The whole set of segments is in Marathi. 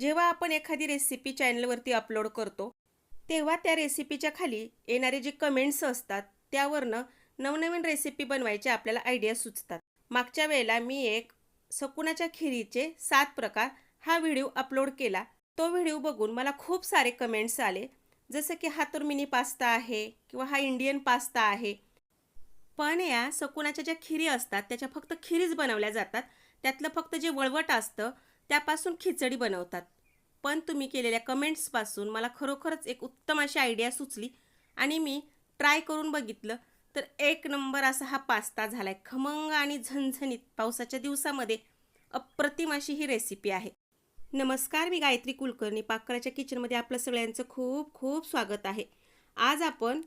जेव्हा आपण एखादी रेसिपी चॅनलवरती अपलोड करतो तेव्हा त्या रेसिपीच्या खाली येणारे जे कमेंट्स असतात त्यावरनं नवनवीन रेसिपी बनवायचे आपल्याला आयडिया सुचतात. मागच्या वेळेला मी एक सकुनाच्या खिरीचे सात प्रकार हा व्हिडिओ अपलोड केला. तो व्हिडिओ बघून मला खूप सारे कमेंट्स आले. जसं की हा तर मिनी पास्ता आहे किंवा हा इंडियन पास्ता आहे. पण या सकुनाच्या ज्या खिरी असतात त्याच्या फक्त खिरीच बनवल्या जातात. त्यातलं फक्त जे वळवट असतं त्यापासून खिचडी बनवतात. पण तुम्ही केलेल्या कमेंट्सपासून मला खरोखरच एक उत्तम अशी आयडिया सुचली आणि मी ट्राय करून बघितलं. तर एक नंबर असा हा पास्ता झाला आहे खमंग आणि झणझणीत पावसाच्या दिवसामध्ये अप्रतिम अशी ही रेसिपी आहे. नमस्कार मी गायत्री कुलकर्णी. पाककळाच्या किचनमध्ये आपलं सगळ्यांचं खूप खूप स्वागत आहे. आज आपण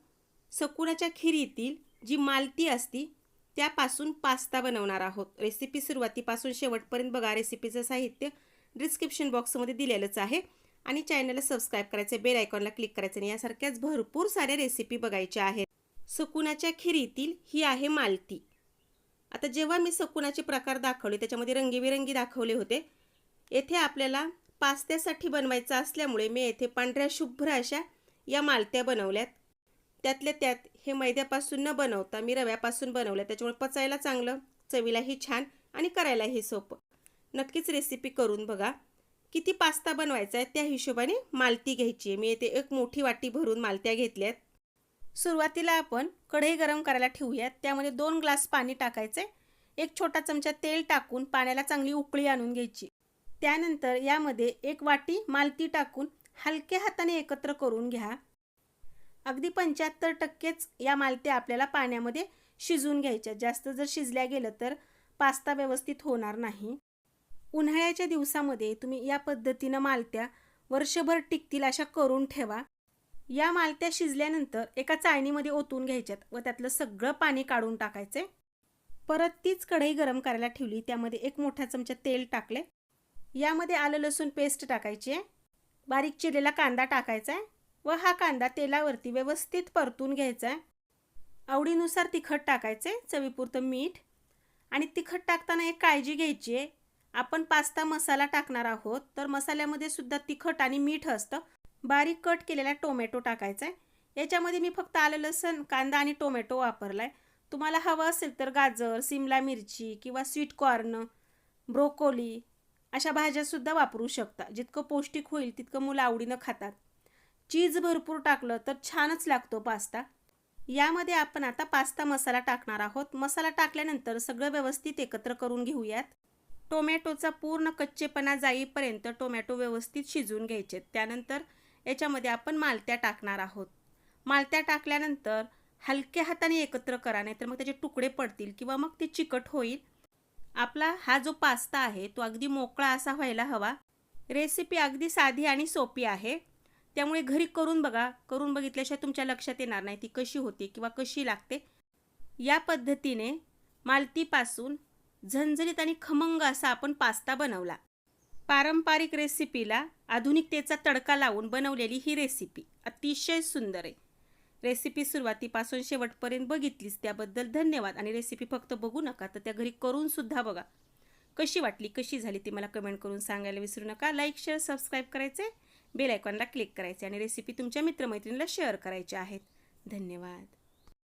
सकुनाच्या खिरीतील जी मालती असती त्यापासून पास्ता बनवणार आहोत. रेसिपी सुरुवातीपासून शेवटपर्यंत बघा रेसिपीचं साहित्य डिस्क्रिप्शन बॉक्समध्ये दिलेलंच आहे. आणि चॅनलला सबस्क्राईब करायचं बेल आयकॉनला क्लिक करायचं आणि यासारख्याच भरपूर साऱ्या रेसिपी बघायच्या आहेत. सकुनाच्या खिरीतील ही आहे मालती. आता जेव्हा मी सकुनाचे प्रकार दाखवले त्याच्यामध्ये रंगीबेरंगी दाखवले होते येथे आपल्याला पास्त्यासाठी बनवायचं असल्यामुळे मी येथे पांढऱ्या शुभ्र अशा या मालत्या बनवल्यात. त्यातल्या त्यात हे मैद्यापासून न बनवता मी रव्यापासून बनवलं त्याच्यामुळे पचायला चांगलं चवीलाही छान आणि करायलाही सोपं. नक्कीच रेसिपी करून बघा. किती पास्ता बनवायचा आहे त्या हिशोबाने मालती घ्यायची आहे. मी येथे एक मोठी वाटी भरून मालत्या घेतल्यात. सुरुवातीला आपण कढई गरम करायला ठेवूयात. त्यामध्ये दोन ग्लास पाणी टाकायचे एक छोटा चमचा तेल टाकून पाण्याला चांगली उकळी आणून घ्यायची. त्यानंतर यामध्ये एक वाटी मालती टाकून हलक्या हाताने एकत्र करून घ्या. अगदी पंच्याहत्तर टक्केच या मालत्या आपल्याला पाण्यामध्ये शिजून घ्यायच्या. जास्त जर शिजल्या गेलं तर पास्ता व्यवस्थित होणार नाही. उन्हाळ्याच्या दिवसामध्ये तुम्ही या पद्धतीनं मालत्या वर्षभर टिकतील अशा करून ठेवा. या मालत्या शिजल्यानंतर एका चाळणीमध्ये ओतून घ्यायच्यात व त्यातलं सगळं पाणी काढून टाकायचे. परत तीच कढई गरम करायला ठेवली. त्यामध्ये एक मोठा चमचा तेल टाकले. यामध्ये आलं लसूण पेस्ट टाकायची आहे. बारीक चिरलेला कांदा टाकायचा आहे. व हा कांदा तेलावरती व्यवस्थित परतून घ्यायचा आहे आवडीनुसार तिखट टाकायचे चवीपुरतं मीठ. आणि तिखट टाकताना एक काळजी घ्यायची आहे आपण पास्ता मसाला टाकणार आहोत तर मसाल्यामध्ये सुद्धा तिखट आणि मीठ असतं. बारीक कट केलेला टोमॅटो टाकायचा आहे याच्यामध्ये मी फक्त आलं लसण कांदा आणि टोमॅटो वापरला आहे तुम्हाला हवं असेल तर गाजर सिमला मिरची किंवा स्वीट कॉर्न ब्रोकोली अशा भाज्यासुद्धा वापरू शकता. जितकं पौष्टिक होईल तितकं मुलं आवडीनं खातात. चीज भरपूर टाकलं तर छानच लागतो पास्ता. यामध्ये आपण आता पास्ता मसाला टाकणार आहोत. मसाला टाकल्यानंतर सगळं व्यवस्थित एकत्र करून घेऊयात. टोमॅटोचा पूर्ण कच्चेपणा जाईपर्यंत टोमॅटो व्यवस्थित शिजवून घ्यायचे. त्यानंतर याच्यामध्ये आपण मालत्या टाकणार आहोत. मालत्या टाकल्यानंतर हलक्या हाताने एकत्र करा नाही तर मग त्याचे तुकडे पडतील किंवा मग ते चिकट होईल. आपला हा जो पास्ता आहे तो अगदी मोकळा असा व्हायला हवा. रेसिपी अगदी साधी आणि सोपी आहे. त्यामुळे घरी करून बघा करून बघितल्याशिवाय तुमच्या लक्षात येणार नाही ती कशी होते किंवा कशी लागते. या पद्धतीने मालतीपासून झणझणीत आणि खमंग असा आपण पास्ता बनवला. पारंपरिक रेसिपीला आधुनिकतेचा तडका लावून बनवलेली ही रेसिपी अतिशय सुंदर आहे. रेसिपी सुरुवातीपासून शेवटपर्यंत बघितलीस त्याबद्दल धन्यवाद आणि रेसिपी फक्त बघू नका तर त्या घरी करूनसुद्धा बघा. कशी वाटली कशी झाली ती मला कमेंट करून सांगायला विसरू नका. लाईक शेअर सबस्क्राईब करायचे बेल आयकॉनला क्लिक करायचे आणि रेसिपी तुमच्या मित्रमैत्रिणीला शेअर करायच्या आहेत. धन्यवाद.